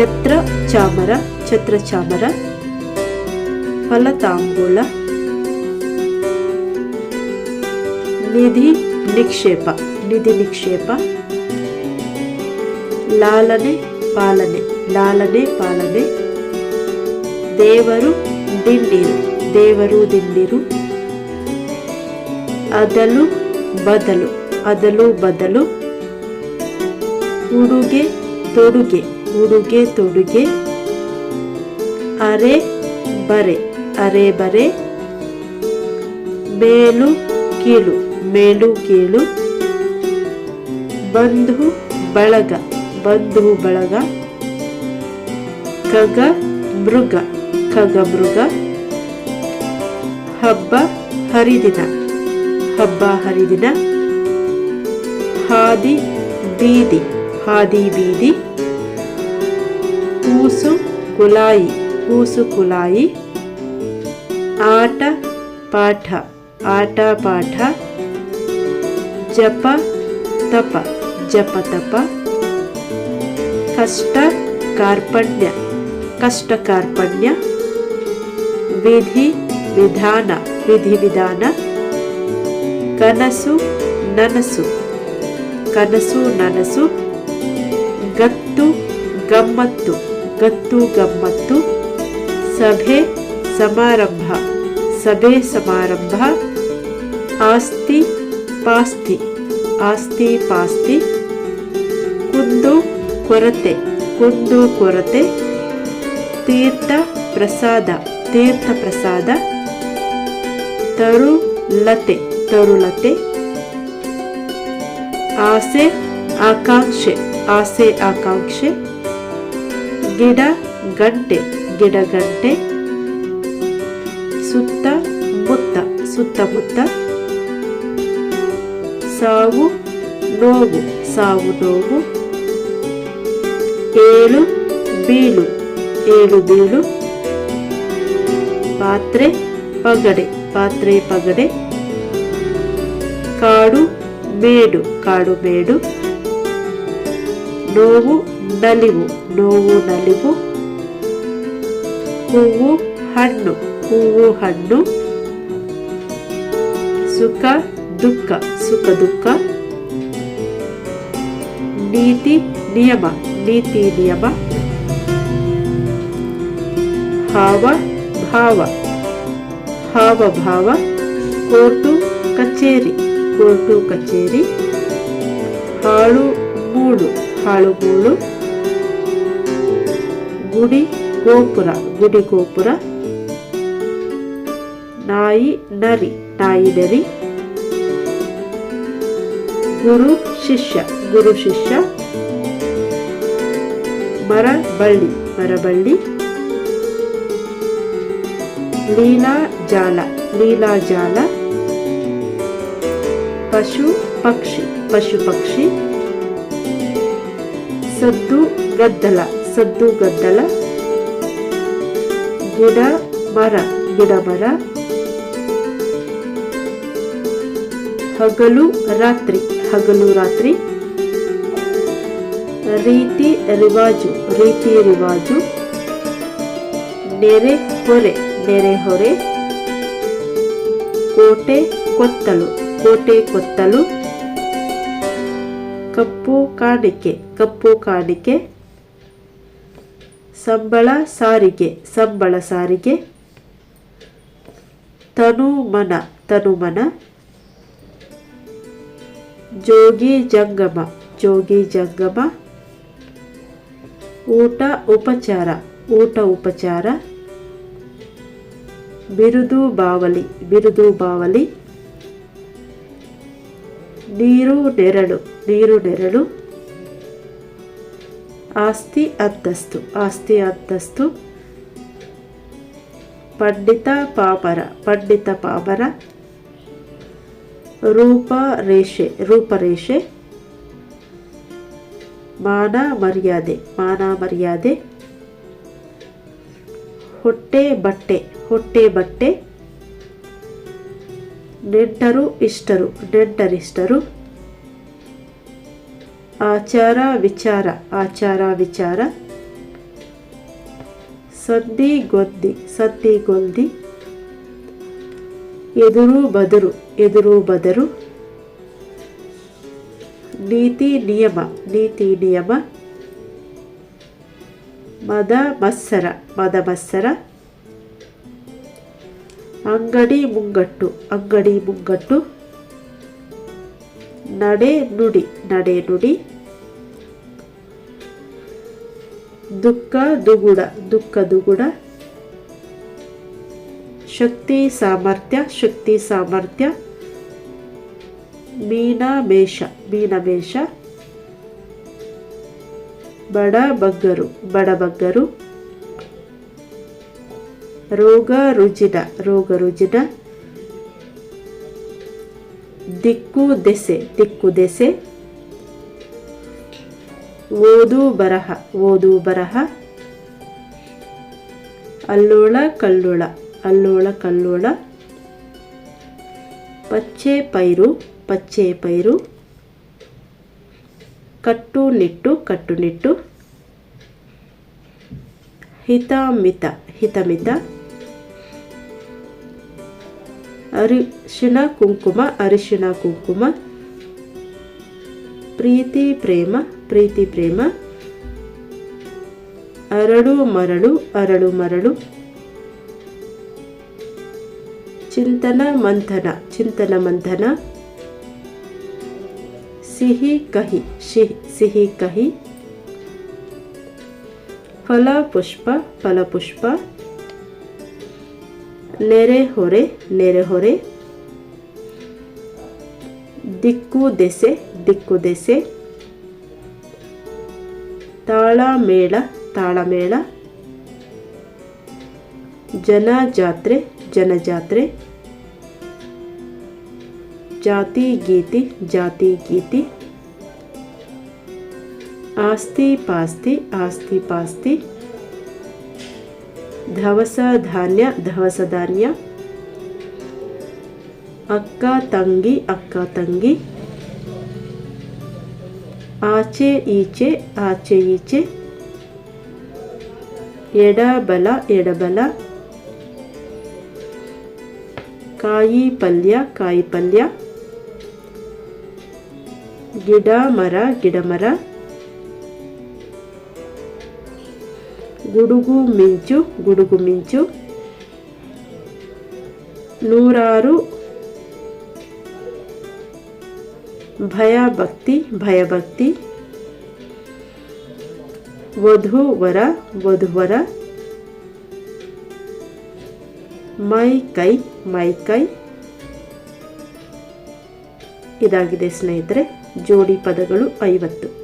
ಛತ್ರ ಚಾಮರ ಛತ್ರ ಚಾಮರ, ಫಲತಾಂಬೂಲ, ನಿಧಿ ನಿಕ್ಷೇಪ ನಿಧಿ ನಿಕ್ಷೇಪ, ಲಾಲನೆ ಪಾಲನೆ ಲಾಲನೆ ಪಾಲನೆ, ದೇವರು ದಿಂಡಿರು ದೇವರು ದಿಂಡಿರು ಅದಲು ಬದಲು ಅದಲು ಬದಲು, ಉಡುಗೆ ತೊಡುಗೆ. ಉಡುಗೆ ತೊಡುಗೆ. ಅರೆ ಬರೆ ಅರೆ ಬರೆ. ಮೇಲು ಕೀಳು ಮೇಲು ಕೀಳು. ಬಂಧು ಬಳಗ ಬಂಧು ಬಳಗ. ಖಗ ಮೃಗ ಖಗ ಮೃಗ. ಹಬ್ಬ ಹರಿದಿನ ಹಬ್ಬ ಹರಿದಿನ. ಹಾದಿ ಬೀದಿ ಹಾದಿ ಬೀದಿ. ಕೂಸು ಕುಲಾಯಿ ಕೂಸು ಕುಲಾಯಿ ಆಟ ಪಾಠ ಆಟ ಪಾಠ ಜಪ ತಪ ಜಪ ತಪ ಕಷ್ಟ ಕಾರ್ಪಣ್ಯ ಕಷ್ಟ ಕಾರ್ಪಣ್ಯ ವಿಧಿ ವಿಧಾನ ವಿಧಿ ವಿಧಾನ ಕನಸು ನನಸು ಕನಸು ನನಸು ಗತ್ತು ಗಮ್ಮತ್ತು ಗತ್ತು ಗಮ್ಮತ್ತು. ಸಭೆ ಸಮಾರಂಭ. ಸಭೆ ಸಮಾರಂಭ. ಆಸ್ತಿ ಪಾಸ್ತಿ. ಆಸ್ತಿ ಪಾಸ್ತಿ. ಕುಂದು ಕೊರತೆ. ಕುಂದು ಕೊರತೆ. ತೀರ್ಥ ಪ್ರಸಾದ. ತೀರ್ಥ ಪ್ರಸಾದ. ತರುಲತೆ. ತರುಲತೆ. ಆಸೆ, ಆಕಾಂಕ್ಷೆ. ಆಸೆ, ಆಕಾಂಕ್ಷೆ. ಗಿಡ ಗಂಟೆ ಗಿಡ ಗಂಟೆ ಸುತ್ತ ಮುತ್ತ ಸುತ್ತಮುತ್ತ ಸಾವು, ನೋವು ಸಾವು, ನೋವು, ಏಳು, ಬೀಳು ಏಳು, ಬೀಳು, ಪಾತ್ರೆ, ಪಗಡೆ ಪಾತ್ರೆ, ಪಗಡೆ, ಕಾಡು, ಮೇಡು ಕಾಡು, ಮೇಡು, ನೋವು ನಲಿವು, ನೋವು, ನಲಿವು. ಹೂವು, ಹಣ್ಣು ಹೂವು, ಹಣ್ಣು. ಸುಖ, ದುಃಖ ಸುಖ, ದುಃಖ. ನೀತಿ, ನಿಯಮ ನೀತಿ, ನಿಯಮ. ಹಾವ, ಭಾವ. ಹಾವ, ಭಾವ. ಕೋರ್ಟು, ಕಚೇರಿ ಕೋರ್ಟು, ಕಚೇರಿ. ಹಾಳು, ಮೂಳು ಹಾಳು, ಮೂಳು. ಗುಡಿ ಗೋಪುರ ಗುಡಿ ಗೋಪುರ. ನಾಯಿ, ನರಿ ನಾಯಿ ನರಿ. ಗುರು, ಶಿಷ್ಯ ಗುರು, ಶಿಷ್ಯ. ಮರ ಬಳ್ಳಿ ಮರಬಳ್ಳಿ ಲೀಲಾ, ಜಾಲ ಲೀಲಾ, ಜಾಲ. ಪಶು, ಪಕ್ಷಿ ಪಶು, ಪಕ್ಷಿ. ಸದ್ದು, ಗದ್ದಲ. ಸದ್ದು ಗದ್ದಲ. ಗಿಡ ಮರ ಗಿಡ ಮರ. ಹಗಲು ರಾತ್ರಿ ಹಗಲು ರಾತ್ರಿ. ರೀತಿ ರಿವಾಜು ರೀತಿ ರಿವಾಜು. ನೆರೆ ಹೊರೆ ನೆರೆ ಹೊರೆ. ಕೋಟೆ ಕೊತ್ತಲು ಕೋಟೆ ಕೊತ್ತಲು. ಕಪ್ಪು ಕಾಣಿಕೆ ಕಪ್ಪು ಕಾಣಿಕೆ. ಸಂಬಳ ಸಾರಿಗೆ ಸಂಬಳ ಸಾರಿಗೆ. ತನುಮನ ತನುಮನ. ಜೋಗಿ ಜಂಗಮ ಜೋಗಿ ಜಂಗಮ. ಊಟ ಉಪಚಾರ ಊಟ ಉಪಚಾರ. ಬಿರುದು ಬಾವಲಿ ಬಿರುದು ಬಾವಲಿ. ನೀರು ನೆರಳು ನೀರು ನೆರಳು. ಆಸ್ತಿ ಅತ್ತಸ್ತು ಆಸ್ತಿ ಅತ್ತಸ್ತು ಪಂಡಿತ ಪಾಪರ ಪಂಡಿತ ಪಾಪರ. ರೂಪ ರೇಷೆ ರೂಪರೇಷೆ ಮಾನ ಮರ್ಯಾದೆ ಮಾನ ಮರ್ಯಾದೆ. ಹೊಟ್ಟೆ ಬಟ್ಟೆ ಹೊಟ್ಟೆ ಬಟ್ಟೆ. ನೆಂಟರು, ಇಷ್ಟರು, ನೆಂಟರಿಷ್ಟರು. ಆಚಾರ ವಿಚಾರ ಆಚಾರ ವಿಚಾರ. ಸದ್ದಿ ಗೊದ್ದಿ, ಸದ್ದಿ ಗೊಲ್ದಿ. ಎದುರು ಬದರು ಎದುರು ಬದರು. ನೀತಿ ನಿಯಮ ನೀತಿ ನಿಯಮ. ಮದ ಮತ್ಸರ ಮದ ಮತ್ಸರ ಅಂಗಡಿ ಮುಂಗಟ್ಟು ಅಂಗಡಿ ಮುಂಗಟ್ಟು. ನಡೆ ನುಡಿ ನಡೆ ನುಡಿ. ದುಃಖ ದುಗುಡ ದುಃಖ ದುಗುಡ. ಶಕ್ತಿ ಸಾಮರ್ಥ್ಯ ಶಕ್ತಿ ಸಾಮರ್ಥ್ಯ. ಮೀನಮೇಷ ಮೀನಮೇಷ ಬಡ ಬಗ್ಗರು. ರೋಗ ರುಜಿನ ರೋಗ ರುಜಿನ. ದಿಕ್ಕು ದೆಸೆ ದಿಕ್ಕು ದೆಸೆ. ಓದು ಬರಹ ಓದು ಬರಹ. ಅಲ್ಲೋಳ ಕಲ್ಲೋಳ ಅಲ್ಲೋಳ ಕಲ್ಲೋಳ. ಪಚ್ಚೆ ಪೈರು ಪಚ್ಚೆ ಪೈರು. ಕಟ್ಟು ನಿಟ್ಟು ಕಟ್ಟುನಿಟ್ಟು ಹಿತಮಿತ ಹಿತಮಿತ. ಅರಿಶಿಣ ಕುಂಕುಮ ಅರಿಶಿಣ ಕುಂಕುಮ. ಪ್ರೀತಿ, ಪ್ರೇಮ. ಪ್ರೀತಿ, ಪ್ರೇಮ. ಅರಳು, ಮರಳು ಅರಳು, ಮರಳು. ಚಿಂತನ, ಮಂಥನ. ಚಿಂತನ, ಮಂಥನ. ಸಿಹಿ, ಕಹಿ. ಸಿಹಿ, ಕಹಿ. ಫಲ, ಪುಷ್ಪ ಫಲಪುಷ್ಪ ನೆರೆಹೊರೆ ನೆರೆಹೊರೆ ದಿಕ್ಕು, ದೆಸೆ ದಿಕ್ಕು, ದೆಸೆ. ತಾಳಮೇಳ ತಾಳಮೇಳ ಜನಜಾತ್ರೆ ಜನಜಾತ್ರೆ ಜಾತಿ ಗೀತಿ ಜಾತಿ ಗೀತಿ ಆಸ್ತಿ ಪಾಸ್ತಿ ಆಸ್ತಿ ಪಾಸ್ತಿ ಧವಸ ಧಾನ್ಯ ಧವಸ ಧಾನ್ಯ ಅಕ್ಕ ತಂಗಿ ಅಕ್ಕ ತಂಗಿ ಆಚೆ ಈಚೆ ಆಚೆ ಈಚೆ ಎಡಬಲ ಎಡಬಲ ಕಾಯಿ ಪಲ್ಯ ಕಾಯಿ ಪಲ್ಯ ಗಿಡ ಮರ ಗಿಡ ಮರ ಗುಡುಗು ಮಿಂಚು ಗುಡುಗು ಮಿಂಚು ನೂರಾರು ಭಯಭಕ್ತಿ ವಧು ವರ ವಧುವರ. ಮೈ ಕೈ ಮೈ ಕೈ. ಇದಾಗಿದೆ ಸ್ನೇಹಿತರೆ ಜೋಡಿ ಪದಗಳು ಐವತ್ತು.